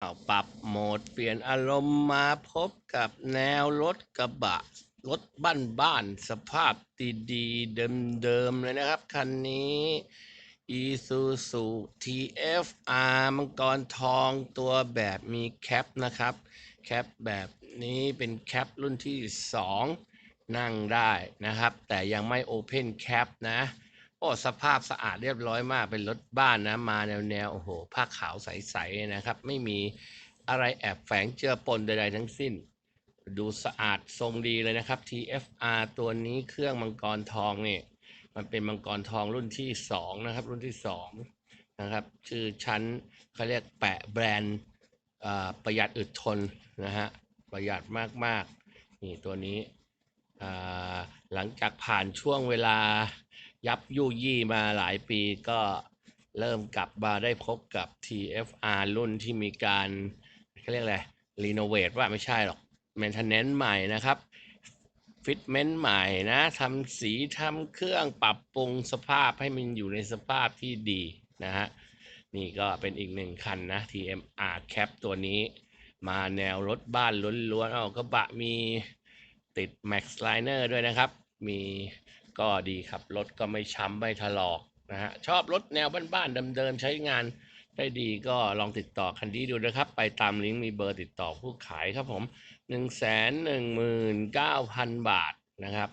เอาปรับโหมดเปลี่ยนอารมณ์มาพบกับแนวรถกระบะ รถบ้านบ้านๆสภาพดีๆเดิมๆเลยนะครับ คันนี้ Isuzu TFR มังกรทองตัวแบบมีแคปนะครับ แคปแบบนี้เป็นแคปรุ่นที่ 2 นั่งได้นะครับ แต่ยังไม่ Open Cap นะ โอ้สภาพสะอาดเรียบร้อยมากเป็นรถบ้านนะ มาแนวแนวโอ้โหผ้าขาวใสๆนะครับ ไม่มีอะไรแอบแฝงเจือปนใดๆทั้งสิ้น ดูสะอาดทรงดีเลยนะครับ TFR ตัวนี้เครื่องมังกรทองเนี่ยมันเป็นมังกรทองรุ่นที่สองนะครับ รุ่นที่สองนะครับ ชื่อชั้นเขาเรียกแปะแบรนด์อ่าประหยัดอึดทนนะฮะประหยัดมากๆนี่ตัวนี้อ่าหลังจากผ่านช่วงเวลา ยับยุยี่มาหลายปีก็เริ่มกลับมาได้พบกับ TFR รุ่นที่มีการเขาเรียกอะไรรีโนเวทว่าไม่ใช่หรอก m ม i เ t น n น n ์ใหม่นะครับฟิตเมนต์ใหม่นะทำสีทำเครื่องปรับปรุงสภาพให้มันอยู่ในสภาพที่ดีนะฮะนี่ก็เป็นอีกหนึ่งคันนะ TMR Cap ตัวนี้มาแนวรถบ้านล้วนๆเอากระบะมีติด Max Liner ด้วยนะครับ มี ก็ดีครับ รถก็ไม่ช้ำไม่ถลอกนะฮะชอบรถแนวบ้านๆเดิมๆใช้งานได้ดีก็ลองติดต่อคันนี้ดูนะครับ ไปตามลิงก์มีเบอร์ติดต่อผู้ขายครับผมหนึ่งแสนหนึ่งหมื่นเก้าพันบาทนะครับ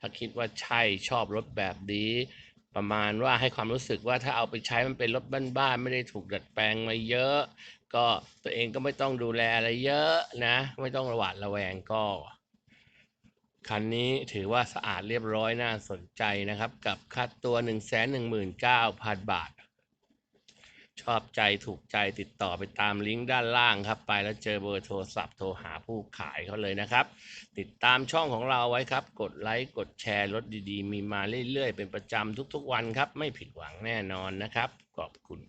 ถ้าคิดว่าใช่ชอบรถแบบนี้ ประมาณว่าให้ความรู้สึกว่าถ้าเอาไปใช้มันเป็นรถบ้านๆไม่ได้ถูกดัดแปลงมาเยอะ ก็ตัวเองก็ไม่ต้องดูแลอะไรเยอะนะ ไม่ต้องระหวาดระแวงก็ คันนี้ถือว่าสะอาดเรียบร้อยน่าสนใจนะครับ กับค่าตัว 1 1 9 0 0 0 บาท ชอบใจถูกใจติดต่อไปตามลิงก์ด้านล่างครับ ไปแล้วเจอเบอร์โทรศัพท์โทรหาผู้ขายเขาเลยนะครับ ติดตามช่องของเราไว้ครับ กดไลค์กดแชร์รถดีๆ มีมาเรื่อยๆ เป็นประจำทุกๆวันครับ ไม่ผิดหวังแน่นอนนะครับ ขอบคุณ